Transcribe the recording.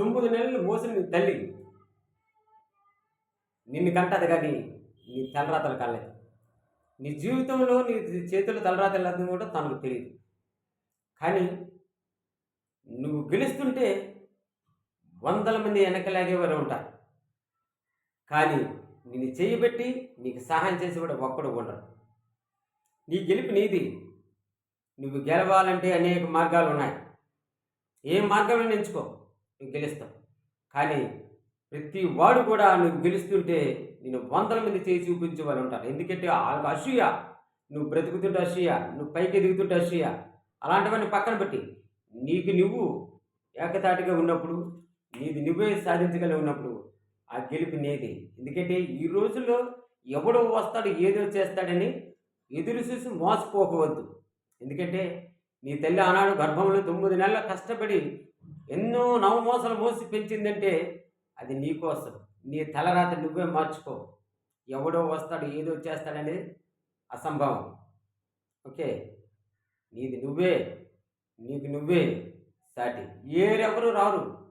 తొమ్మిది నెలలు మోసిన నీ తల్లి. నిన్ను కంటది కానీ నీ తలరాతలు కాలేదు. నీ జీవితంలో నీ చేతులు తలరాతలు లేదు కూడా తనకు తెలియదు. కానీ నువ్వు గెలుస్తుంటే వందల మంది వెనకలాగేవారు ఉంటారు. కానీ నిన్ను చేయబెట్టి నీకు సహాయం చేసి కూడా ఒక్కడు ఉండరు నీ గెలుపు నీది. నువ్వు గెలవాలంటే అనేక మార్గాలు ఉన్నాయి. ఏ మార్గంలో ఎంచుకో. నువ్వు గెలుస్తావు కానీ ప్రతి వాడు కూడా నువ్వు గెలుస్తుంటే నేను వందల మంది చేసి చూపించే వాళ్ళు ఉంటారు. ఎందుకంటే వాళ్ళకి అసూయ. నువ్వు బ్రతుకుతుంటే అసూయ. నువ్వు పైకి ఎదుగుతుంటే అసూయ. అలాంటివన్నీ పక్కన పెట్టి నీకు నువ్వు ఏకతాటిగా ఉన్నప్పుడు నీది నువ్వే సాధించగలిగి ఉన్నప్పుడు ఆ గెలుపు నీది. ఎందుకంటే ఈ రోజుల్లో ఎవడో వస్తాడు ఏదో చేస్తాడని ఎదురు చూసి మోసపోకవద్దు ఎందుకంటే నీ తల్లి ఆనాడు గర్భంలో తొమ్మిది నెలల కష్టపడి ఎన్నో నవమోసలు మోసి పెంచిందంటే అది నీకోసం నీ తలరాత నువ్వే మార్చుకో. ఎవడో వస్తాడు ఏదో చేస్తాడనేది అసంభవం. ఓకే? నీది నువ్వే నీకు నువ్వే సాటి. ఏరెవరు రారు.